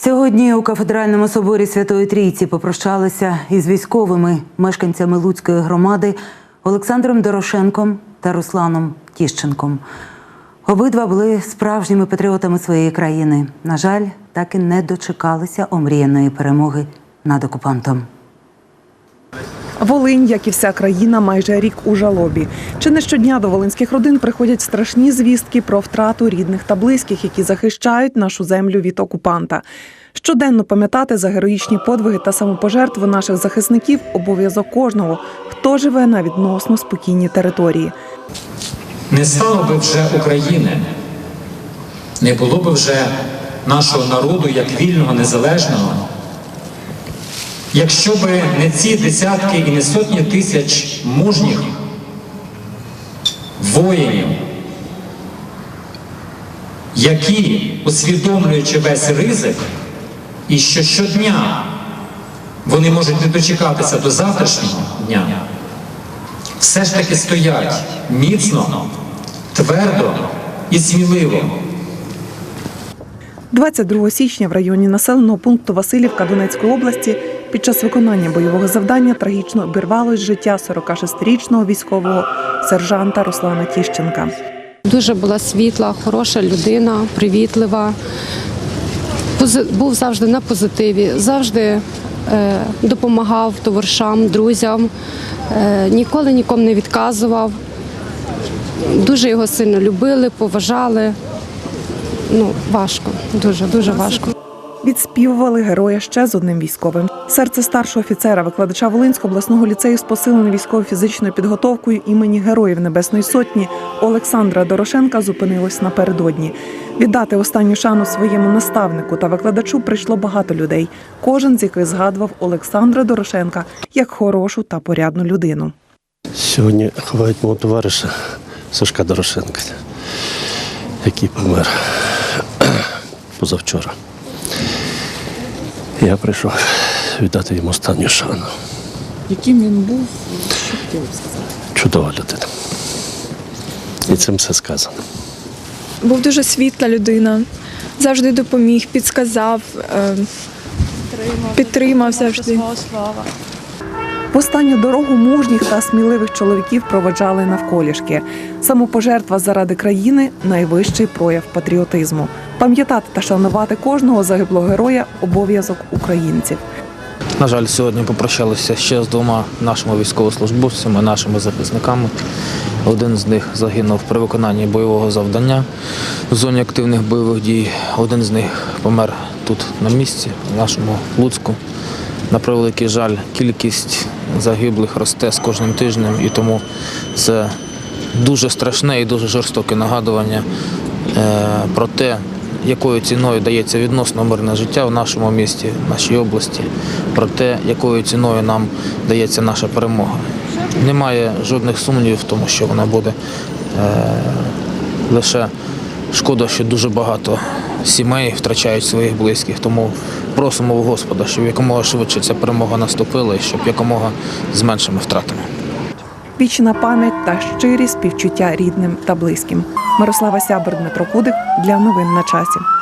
Сьогодні у кафедральному соборі Святої Трійці попрощалися із військовими мешканцями Луцької громади Олександром Дорошенком та Русланом Тіщенком. Обидва були справжніми патріотами своєї країни. На жаль, так і не дочекалися омріяної перемоги над окупантом. Волинь, як і вся країна, майже рік у жалобі. Чи не щодня до волинських родин приходять страшні звістки про втрату рідних та близьких, які захищають нашу землю від окупанта. Щоденно пам'ятати за героїчні подвиги та самопожертви наших захисників обов'язок кожного, хто живе на відносно спокійній території. Не стало би вже України, не було би вже нашого народу як вільного, незалежного, якщо би не ці десятки і не сотні тисяч мужніх воїнів, які, усвідомлюючи весь ризик, і що щодня вони можуть не дочекатися до завтрашнього дня, все ж таки стоять міцно, твердо і сміливо. 22 січня в районі населеного пункту Васильівка Донецької області під час виконання бойового завдання трагічно обірвалось життя 46-річного військового сержанта Руслана Тіщенка. Дуже була світла, хороша людина, привітлива. Був завжди на позитиві, завжди е, допомагав товаришам, друзям, е, ніколи нікому не відказував. Дуже його сильно любили, поважали. Ну, важко, дуже, дуже важко. Відспівували героя ще з одним військовим. Серце старшого офіцера, викладача Волинського обласного ліцею з посиленою військово-фізичною підготовкою імені Героїв Небесної Сотні Олександра Дорошенка зупинилось напередодні. Віддати останню шану своєму наставнику та викладачу прийшло багато людей. Кожен з яких згадував Олександра Дорошенка як хорошу та порядну людину. Сьогодні ховають мого товариша Сашка Дорошенка, який помер позавчора. Я прийшов віддати йому останню шану. Яким він був, що хотіли б сказати? Чудова людина. І цим все сказано. був дуже світла людина, завжди допоміг, підсказав, е, підтримав завжди. Останню дорогу мужніх та сміливих чоловіків проведжали навколішки. Самопожертва заради країни найвищий прояв патріотизму. Пам'ятати та шанувати кожного загиблого героя обов'язок українців. На жаль, сьогодні попрощалися ще з двома нашими військовослужбовцями, нашими захисниками. Один з них загинув при виконанні бойового завдання в зоні активних бойових дій. Один з них помер тут на місці, в нашому Луцьку. На превеликий жаль, кількість загиблих росте з кожним тижнем, і тому це дуже страшне і дуже жорстоке нагадування е, про те, якою ціною дається відносно мирне життя в нашому місті, в нашій області, про те, якою ціною нам дається наша перемога. Немає жодних сумнівів в тому, що вона буде. Е, лише шкода, що дуже багато сімей втрачають своїх близьких. Тому просимо у Господа, щоб якомога швидше ця перемога наступила і щоб якомога з меншими втратами. Вічна пам'ять та щирі співчуття рідним та близьким. Мирослава Сябер, Дмитро Кудик для новин на часі.